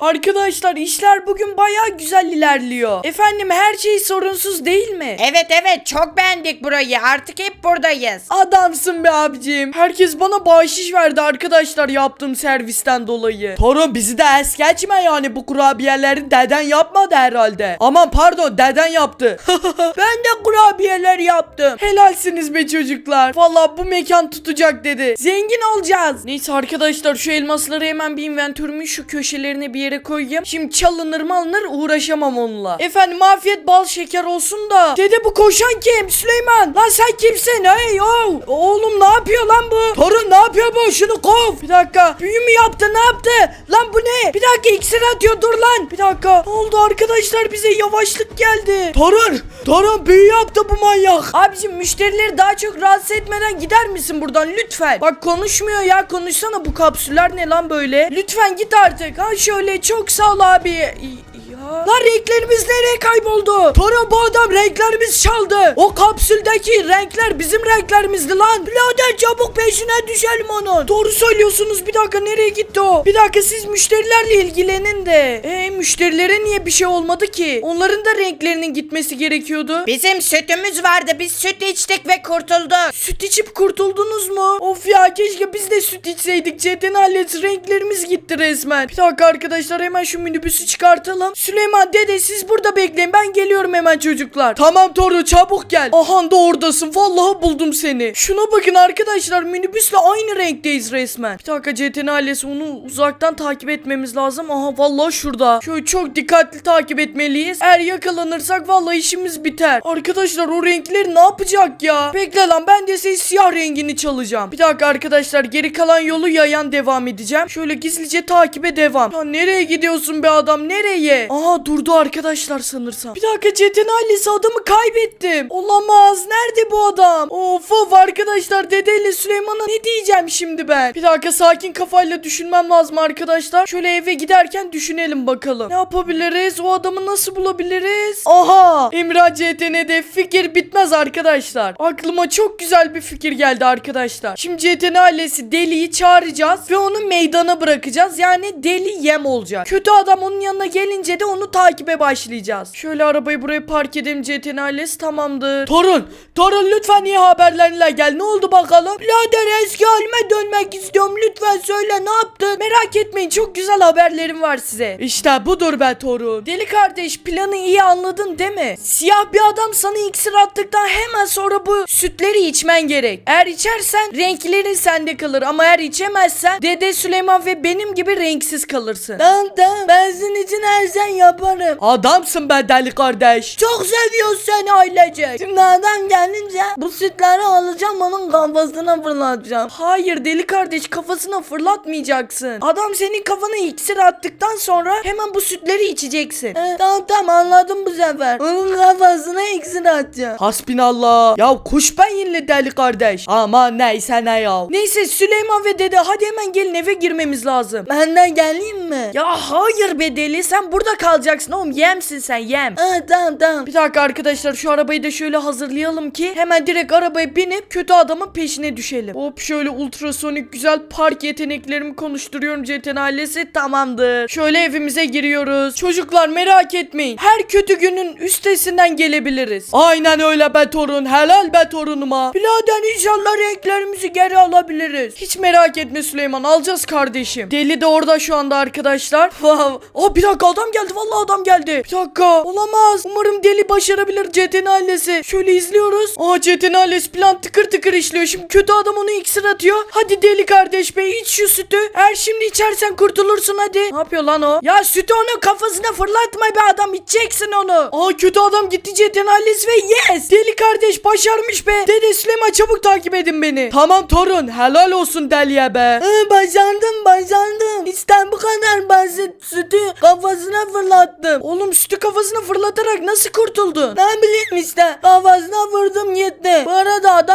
Arkadaşlar işler bugün baya güzel ilerliyor. Efendim her şey sorunsuz değil mi? Evet evet çok beğendik burayı artık hep buradayız. Adamsın be abicim. Herkes bana bahşiş verdi arkadaşlar yaptığım servisten dolayı. Torun bizi de es geçme yani bu kurabiyeleri deden yapmadı herhalde. Aman pardon deden yaptı. ben de kurabiyeler yaptım. Helalsiniz be çocuklar. Valla bu mekan tutacak dedi. Zengin olacağız. Neyse arkadaşlar şu elmasları hemen bir inventörümün şu köşelerine bir yere koyayım. Şimdi çalınır malınır uğraşamam onunla. Efendim afiyet bal şeker olsun da. Dede bu koşan kim? Süleyman. Lan sen kimsin? Hey yo. Oğlum ne yapıyor lan bu? Torun ne yapıyor bu? Şunu kov. Bir dakika. Büyü mü yaptı? Ne yaptı? Lan bu ne? Bir dakika iksir atıyor. Dur lan. Bir dakika. Ne oldu arkadaşlar? Bize yavaşlık geldi. Torun. Torun büyü yaptı bu manyak. Abicim müşterileri daha çok rahatsız etmeden gider misin buradan lütfen? Bak konuşmuyor ya. Konuşsana bu kapsüller ne lan böyle? Lütfen git artık. Ha şöyle çok sağ ol abi. Ya. Lan renklerimiz nereye kayboldu? Tora bu adam renklerimiz çaldı. O kapsüldeki renkler bizim renklerimizdi lan. Birader çabuk peşine düşelim onun. Doğru söylüyorsunuz. Bir dakika nereye gitti o? Bir dakika siz müşterilerle ilgilenin de. E müşterilere niye bir şey olmadı ki? Onların da renklerinin gitmesi gerekiyordu. Bizim sütümüz vardı biz süt içtik ve kurtulduk. Süt içip kurtuldunuz mu? Of ya keşke biz de süt içseydik. Ceten hallet renklerimiz gitti resmen. Bir dakika arkadaşlar hemen şu minibüsü çıkartalım. Süleyman dede siz burada bekleyin ben geliyorum hemen çocuklar. Tamam Toru çabuk gel. Aha da oradasın vallahi buldum seni. Şuna bakın arkadaşlar minibüsle aynı renkteyiz resmen. Bir dakika Ceten ailesi onu uzaktan takip etmemiz lazım. Aha vallahi şurada. Şöyle çok dikkatli takip etmeliyiz. Eğer yakalanırsak vallahi işimiz biter. Arkadaşlar o renkleri ne yapacak ya? Bekle lan ben de senin siyah rengini çalacağım. Bir dakika arkadaşlar geri kalan yolu yayan devam edeceğim. Şöyle gizlice takibe devam. Ya nereye gidiyorsun be adam nereye? Aha durdu arkadaşlar sanırsam. Bir dakika Çetin ailesi adamı kaybettim. Olamaz nerede bu adam? Of of arkadaşlar dedeyle Süleyman'a ne diyeceğim şimdi ben? Bir dakika sakin kafayla düşünmem lazım arkadaşlar. Şöyle eve giderken düşünelim bakalım. Ne yapabiliriz? O adamı nasıl bulabiliriz? Aha! İmran CTN'de fikir bitmez arkadaşlar. Aklıma çok güzel bir fikir geldi arkadaşlar. Şimdi CTN ailesi deliyi çağıracağız ve onu meydana bırakacağız. Yani deli yem olacak. Kötü adam onun yanına gelince de onu takibe başlayacağız. Şöyle arabayı buraya park edelim CTN ailesi tamamdır. Torun! Torun lütfen iyi haberlerle gel. Ne oldu bakalım? Birader eski halime dönmek istiyorum. Lütfen söyle ne yaptın? Merak etmeyin çok güzel haberlerim var size. İşte budur be Torun. Deli kardeş planı iyi anladın değil mi? Siyah bir adam sana iksir attıktan hemen sonra bu sütleri içmen gerek. Eğer içersen renklerin sende kalır ama eğer içemezsen Dede Süleyman ve benim gibi renksiz kalırsın. Tamam tamam ben sizin için her şey yaparım. Adamsın be deli kardeş. Çok seviyoruz seni ailecek. Şimdi adam gelince bu sütleri alacağım onun kafasına fırlatacağım. Hayır deli kardeş kafasına fırlatmayacaksın. Adam senin kafana iksir attıktan sonra hemen bu sütleri içeceksin. tamam tamam anladım bu sefer. Onun kafasına iksir atacağım. Hasbinallah. Ya kuş ben yine deli kardeş. Ama neyse ne ya. Neyse Süleyman ve dede hadi hemen gelin eve girmemiz lazım. Benden geleyim mi? Ya hayır be deli sen burada kalacaksın oğlum yemsin sen yem. Aa, tamam tamam. Bir dakika arkadaşlar şu arabayı da şöyle hazırlayalım ki hemen direkt arabaya binip kötü adamın peşine düşelim. Hop şöyle ultrasonik güzel park yeteneklerimi konuşturuyorum CTN ailesi tamamdır. Şöyle evimize giriyoruz. Çocuklar merak etmeyin. Her kötü günün üstesinden gelebiliriz. Aynen öyle be torun. Helal be torunuma. Birader inşallah renklerimizi geri alabiliriz. Hiç merak etme Süleyman alacağız kardeşim. Deli de orada şu anda arkadaşlar. Aa bir dakika adam geldi. Vallahi adam geldi. Bir dakika. Olamaz. Umarım deli başarabilir CTN ailesi. Şöyle izliyoruz. Aa CTN ailesi plan tıkır tıkır işliyor. Şimdi kötü adam onu iksir atıyor. Hadi deli kardeş bey iç şu sütü. Eğer şimdi içersen kurtulursun hadi. Ne yapıyor lan o? Ya sütü onun kafasına fırlatma be adam içeceksin onu. Aa kötü adam gitti CTN ailesi ve yes. Deli kardeş başarmış be. Dede Süleyman çabuk takip edin beni. Tamam torun helal olsun deliye be. Ee, başardım başardım. İşte bu kadar basit sütü kafasına fırlattı fırlattım. Oğlum sütü kafasına fırlatarak nasıl kurtuldun? Ne bileyim işte. Kafasına vurdum yetti. Arada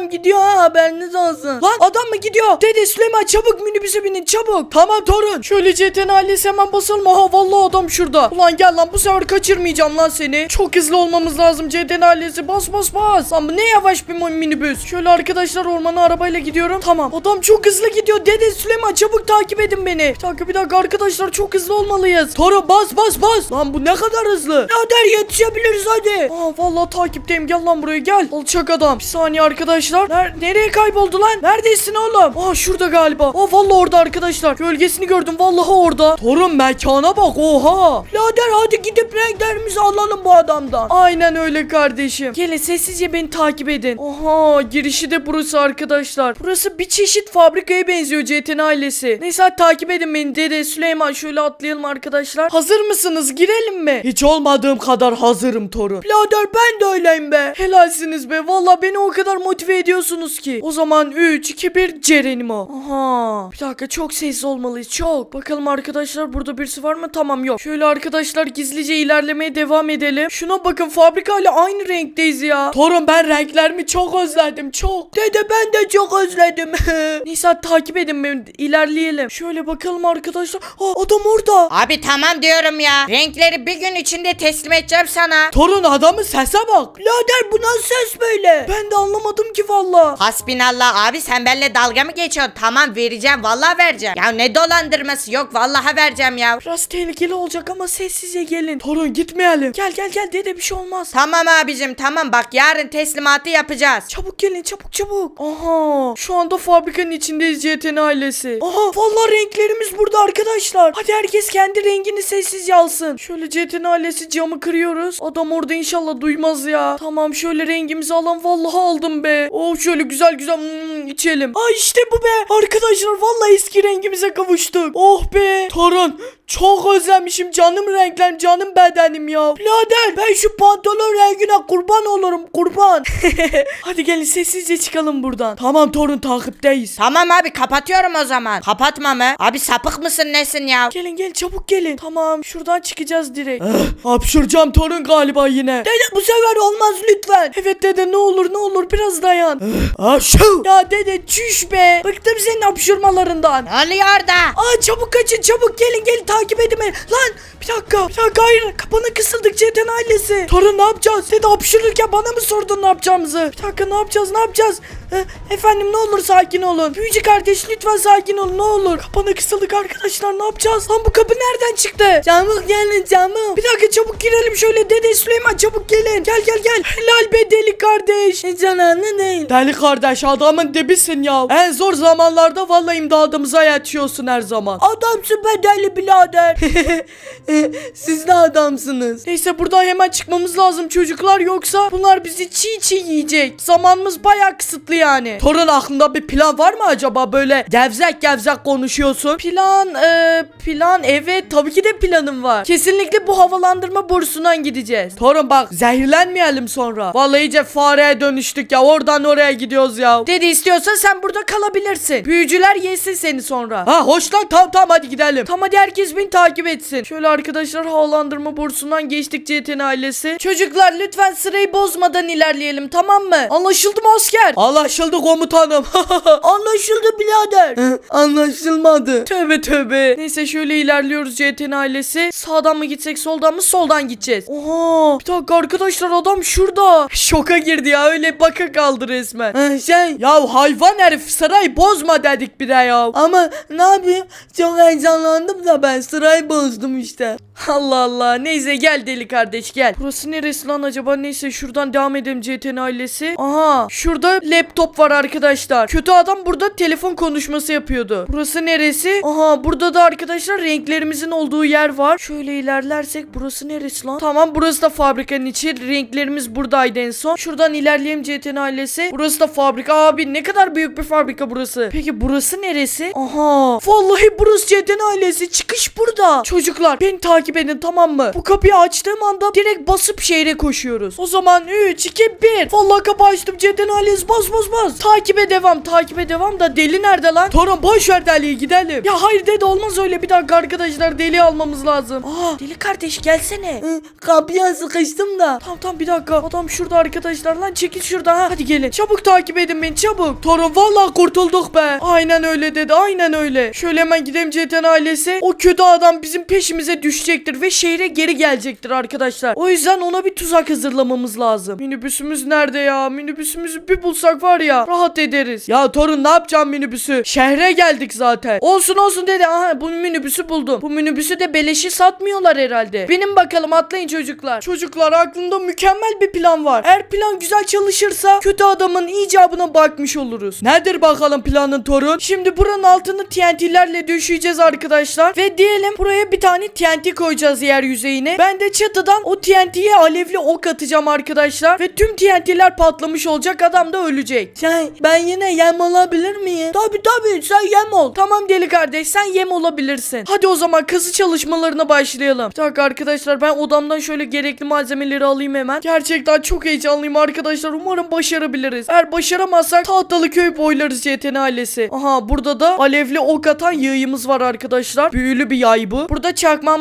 adam gidiyor ha haberiniz olsun. Lan adam mı gidiyor? Dede Süleyman çabuk minibüse binin çabuk. Tamam torun. Şöyle CTN ailesi hemen basalım. Aha vallahi adam şurada. Ulan gel lan bu sefer kaçırmayacağım lan seni. Çok hızlı olmamız lazım CTN ailesi. Bas bas bas. Lan bu ne yavaş bir minibüs. Şöyle arkadaşlar ormana arabayla gidiyorum. Tamam adam çok hızlı gidiyor. Dede Süleyman çabuk takip edin beni. Bir dakika bir dakika arkadaşlar çok hızlı olmalıyız. Torun bas bas bas. Lan bu ne kadar hızlı. Der yetişebiliriz hadi. Aa vallahi takipteyim. Gel lan buraya gel. Alçak adam. Bir saniye arkadaşlar. Ner- nereye kayboldu lan? Neredesin oğlum? Aa şurada galiba. Aa vallahi orada arkadaşlar. Gölgesini gördüm. Vallahi orada. Torun mekana bak. Oha. Birader hadi gidip renklerimizi alalım bu adamdan. Aynen öyle kardeşim. Gelin sessizce beni takip edin. Oha girişi de burası arkadaşlar. Burası bir çeşit fabrikaya benziyor CTN ailesi. Neyse hadi takip edin beni dede Süleyman şöyle atlayalım arkadaşlar. Hazır mısınız? Girelim mi? Hiç olmadığım kadar hazırım torun. Birader ben de öyleyim be. Helalsiniz be. Valla beni o kadar motive ediyorsunuz ki. O zaman 3, 2, 1 Cerenimo. Aha. Bir dakika çok sessiz olmalıyız. Çok. Bakalım arkadaşlar burada birisi var mı? Tamam yok. Şöyle arkadaşlar gizlice ilerlemeye devam edelim. Şuna bakın fabrikayla aynı renkteyiz ya. Torun ben renklerimi çok özledim. Çok. Dede ben de çok özledim. Neyse takip edin beni. İlerleyelim. Şöyle bakalım arkadaşlar. Aa, adam orada. Abi tamam diyorum ya. Renkleri bir gün içinde teslim edeceğim sana. Torun adamın sese bak. Birader bu nasıl ses böyle? Ben de anlamadım ki valla. Hasbinallah abi sen benimle dalga mı geçiyorsun? Tamam vereceğim vallahi vereceğim. Ya ne dolandırması yok vallahi vereceğim ya. Biraz tehlikeli olacak ama sessizce gelin. Torun gitmeyelim. Gel gel gel dede bir şey olmaz. Tamam abicim tamam bak yarın teslimatı yapacağız. Çabuk gelin çabuk çabuk. Aha şu anda fabrikanın içindeyiz CTN ailesi. Aha vallahi renklerimiz burada arkadaşlar. Hadi herkes kendi rengini sessizce alsın. Şöyle CTN ailesi camı kırıyoruz. Adam orada inşallah duymaz ya. Tamam şöyle rengimizi alalım. Vallahi aldım be. Oh şöyle güzel güzel mm, içelim. Aa işte bu be. Arkadaşlar vallahi eski rengimize kavuştuk. Oh be. Torun çok özlemişim canım renklerim canım bedenim ya. Birader ben şu pantolon rengine kurban olurum kurban. Hadi gelin sessizce çıkalım buradan. Tamam torun takipteyiz. Tamam abi kapatıyorum o zaman. Kapatma mı? Abi sapık mısın nesin ya? Gelin gelin çabuk gelin. Tamam şuradan çıkacağız direkt. hapşıracağım torun galiba yine. Dede bu sefer olmaz lütfen. Evet dede ne olur ne olur biraz dayan. Hapşu. Ya dede çüş be. Bıktım senin hapşırmalarından. Ne oluyor orada? Aa çabuk kaçın çabuk gelin gelin takip edin beni. Lan bir dakika bir dakika hayır kapana kısıldık Ceten ailesi. Torun ne yapacağız? Dede hapşırırken bana mı sordun ne yapacağımızı? Bir dakika ne yapacağız ne yapacağız? Eh, efendim ne olur sakin olun. Büyücü kardeş lütfen sakin olun ne olur. Kapana kısıldık arkadaşlar ne yapacağız? Lan bu kapı nereden çıktı? Çabuk gelin çabuk. Bir dakika çabuk girelim şöyle dede Süleyman çabuk gelin. Gel gel gel. Helal be deli kardeş. Hiç önemli değil. Deli kardeş adamın dibisin ya. En zor zamanlarda vallahi imdadımıza yetişiyorsun her zaman. Adamsın be deli birader. Siz de adamsınız. Neyse buradan hemen çıkmamız lazım çocuklar yoksa bunlar bizi çiğ çiğ yiyecek. Zamanımız bayağı kısıtlı yani. Torun aklında bir plan var mı acaba böyle gevzek gevzek konuşuyorsun? Plan e, plan evet tabii ki de planım var. Kesinlikle bu havalandırma borusundan gideceğiz. Torun bak zehirlenmeyelim sonra. Vallahi iyice fareye dönüştük ya oradan oraya gidiyoruz ya. Dedi istiyorsan sen burada kalabilirsin. Büyücüler yesin seni sonra. Ha hoş lan tamam tamam hadi gidelim. Tamam hadi herkes beni takip etsin. Şöyle arkadaşlar havalandırma borusundan geçtik CTN ailesi. Çocuklar lütfen sırayı bozmadan ilerleyelim tamam mı? Anlaşıldı mı asker? Anlaşıldı komutanım. Anlaşıldı birader. Anlaşılmadı. Tövbe tövbe. Neyse şöyle ilerliyoruz CTN ailesi. Sağdan mı gitsek soldan mı soldan gideceğiz. Oha bir dakika arkadaşlar adam şurada. Şoka girdi ya öyle baka kaldı resmen. şey ya hayvan herif sırayı bozma dedik bir de ya. Ama ne yapayım çok heyecanlandım da ben sırayı bozdum işte. Allah Allah neyse gel deli kardeş gel. Burası neresi lan acaba neyse şuradan devam edelim CTN ailesi. Aha şurada laptop var arkadaşlar. Kötü adam burada telefon konuşması yapıyordu. Burası neresi? Aha burada da arkadaşlar renklerimizin olduğu yer var. Şöyle ilerlersek burası neresi lan? Tamam burası da fabrikanın içi. Renklerimiz buradaydı en son. Şuradan ilerleyelim CTN ailesi. Burası da fabrika. Abi ne kadar büyük bir fabrika burası. Peki burası neresi? Aha. Vallahi burası CTN ailesi. Çıkış burada. Çocuklar beni takip edin tamam mı? Bu kapıyı açtığım anda direkt basıp şehre koşuyoruz. O zaman 3, 2, 1. Vallahi kapı açtım CTN ailesi. Bas bas bas. Takibe devam. Takibe devam da deli nerede lan? Torun boş ver deliyi gidelim. Ya hayır dede olmaz öyle. Bir dakika arkadaşlar deli almamız lazım. Aa deli kardeş gelsene. kapıya sıkıştım da. Tamam tamam bir dakika. Adam şurada arkadaşlar lan çekil şurada ha. Hadi gelin. Çabuk takip edin beni çabuk. Torun vallahi kurtulduk be. Aynen öyle dedi aynen öyle. Şöyle hemen gidelim Ceten ailesi. O kötü adam bizim peşimize düşecektir ve şehre geri gelecektir arkadaşlar. O yüzden ona bir tuzak hazırlamamız lazım. Minibüsümüz nerede ya? Minibüsümüzü bir bulsak var ya rahat ederiz. Ya torun ne yapacağım minibüsü? Şehre geldik zaten. Olsun olsun dedi. Aha bu minibüsü buldum. Bu minibüsü de beleşi satmıyorlar herhalde. Benim bakalım atlayın çocuklar. Çocuklar aklımda mükemmel bir plan var. Eğer plan güzel çalışırsa kötü adamın icabına bakmış oluruz. Nedir bakalım planın torun? Şimdi buranın altını TNT'lerle döşeyeceğiz arkadaşlar. Ve diyelim buraya bir tane TNT koyacağız yer yüzeyine. Ben de çatıdan o TNT'ye alevli ok atacağım arkadaşlar. Ve tüm TNT'ler patlamış olacak adam da ölecek. Sen ben yine yem olabilir miyim? Tabi tabi sen yem ol. Tamam deli kardeş sen yem olabilirsin. Hadi o zaman kazı çalışmalarına başlayalım. Bir dakika arkadaşlar ben odamdan şöyle gerekli malzemeleri alayım hemen. Gerçekten çok heyecanlıyım arkadaşlar. Umarım başarabiliriz. Eğer başaramazsak tahtalı köy boylarız YTN ailesi. Aha burada da alevli ok atan yayımız var arkadaşlar. Büyülü bir yay bu. Burada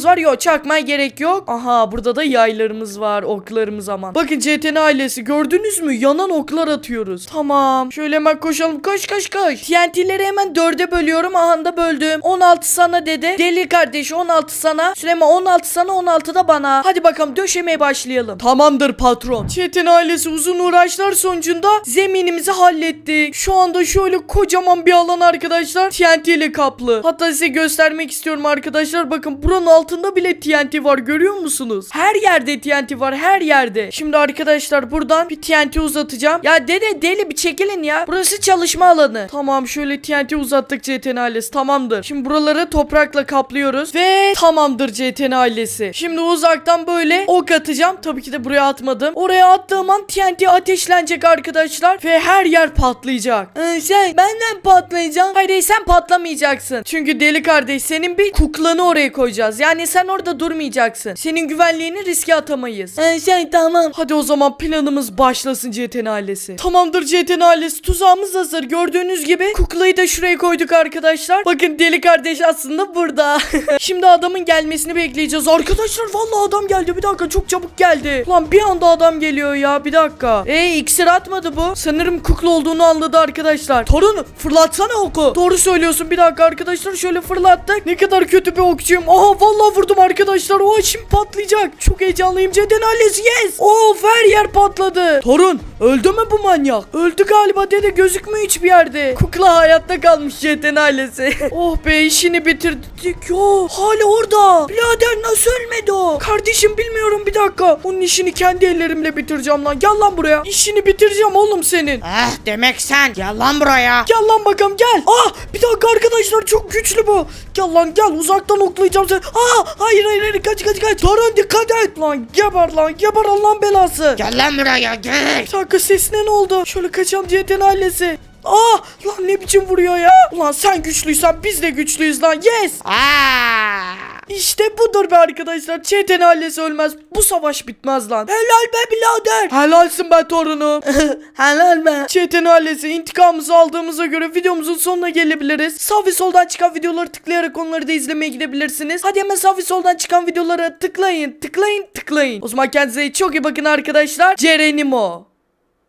çakmağımız var. Yok çakmaya gerek yok. Aha burada da yaylarımız var. Oklarımız aman. Bakın CTN ailesi gördünüz mü? Yanan oklar atıyoruz. Tamam. Şöyle hemen koşalım. Koş koş koş. TNT'leri hemen dörde bölüyorum. Aha da böldüm. 16 sana dedi. Deli kardeş 16 sana. Süleyman 16 sana 16 da bana. Hadi bakalım döşemeye başlayalım. Tamamdır patron. Çetin ailesi uzun uğraşlar sonucunda zeminimizi hallettik. Şu anda şöyle kocaman bir alan arkadaşlar. TNT ile kaplı. Hatta size göstermek istiyorum arkadaşlar. Bakın buranın altında bile TNT var görüyor musunuz? Her yerde TNT var her yerde. Şimdi arkadaşlar buradan bir TNT uzatacağım. Ya dede deli bir çekilin ya. Burası çalışma alanı. Tamam şöyle TNT uzattık CTN ailesi tamamdır. Şimdi buraları toprakla kaplıyoruz. Ve tamamdır CTN ailesi. Şimdi uzaktan böyle ok atacağım. Tabii ki de buraya atmadım. Oraya attığım an TNT ateşlenecek arkadaşlar. Ve her yer patlayacak. Ee, şey benden patlayacağım. Hayır hayır, sen patlamayacaksın. Çünkü deli kardeş senin bir kuklanı oraya koyacağız. Yani sen orada durmayacaksın. Senin güvenliğini riske atamayız. Ee, şey tamam. Hadi o zaman planımız başlasın CTN ailesi. Tamamdır CTN ailesi. Tuzağımız hazır. Gördüğünüz gibi kuklayı da şuraya koyduk arkadaşlar. Bakın deli kardeş aslında burada. Şimdi adamın gelmesini bekleyeceğiz. Arkadaşlar vallahi adam geldi. Bir dakika çok çabuk geldi. Lan bir anda adam geliyor ya. Bir dakika. E iksir atmadı bu. Sanırım kukla olduğunu anladı arkadaşlar. Torun fırlatsana oku. Doğru söylüyorsun. Bir dakika arkadaşlar şöyle fırlattık. Ne kadar kötü bir okçuyum. Aha vallahi vurdum arkadaşlar. O şimdi patlayacak. Çok heyecanlıyım. Ceden ailesi yes. Of her yer patladı. Torun öldü mü bu manyak? Öldü galiba dede gözükmüyor hiçbir yerde. Kukla hayatta kalmış Ceden ailesi. oh be işini bitirdik. Yo hala orada. Birader nasıl ölmedi o? Kardeşim bilmiyorum bir dakika. Onun işini kendi ellerimle bitireceğim lan. Gel lan buraya. İşini bitireceğim oğlum senin. Ah demek sen. Gel lan buraya. Gel lan bakalım gel. Ah bir dakika arkadaşlar çok güçlü bu. Gel lan gel uzaktan oklayacağım seni. Ah hayır hayır hayır kaç kaç kaç. Torun dikkat et lan geber lan geber Allah'ın belası. Gel lan buraya gel. Dakika sesine ne oldu? Şöyle kaçalım CTN ailesi. Ah lan ne biçim vuruyor ya. Ulan sen güçlüysen biz de güçlüyüz lan yes. Aa. İşte budur be arkadaşlar. Çeten ailesi ölmez. Bu savaş bitmez lan. Helal be birader. Helalsin be torunum. Helal be. Çeten ailesi intikamımızı aldığımıza göre videomuzun sonuna gelebiliriz. Sağ ve soldan çıkan videoları tıklayarak onları da izlemeye gidebilirsiniz. Hadi hemen sağ ve soldan çıkan videolara tıklayın, tıklayın, tıklayın. O zaman kendinize çok iyi bakın arkadaşlar. Cerenimo.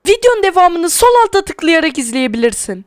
Videonun devamını sol alta tıklayarak izleyebilirsin.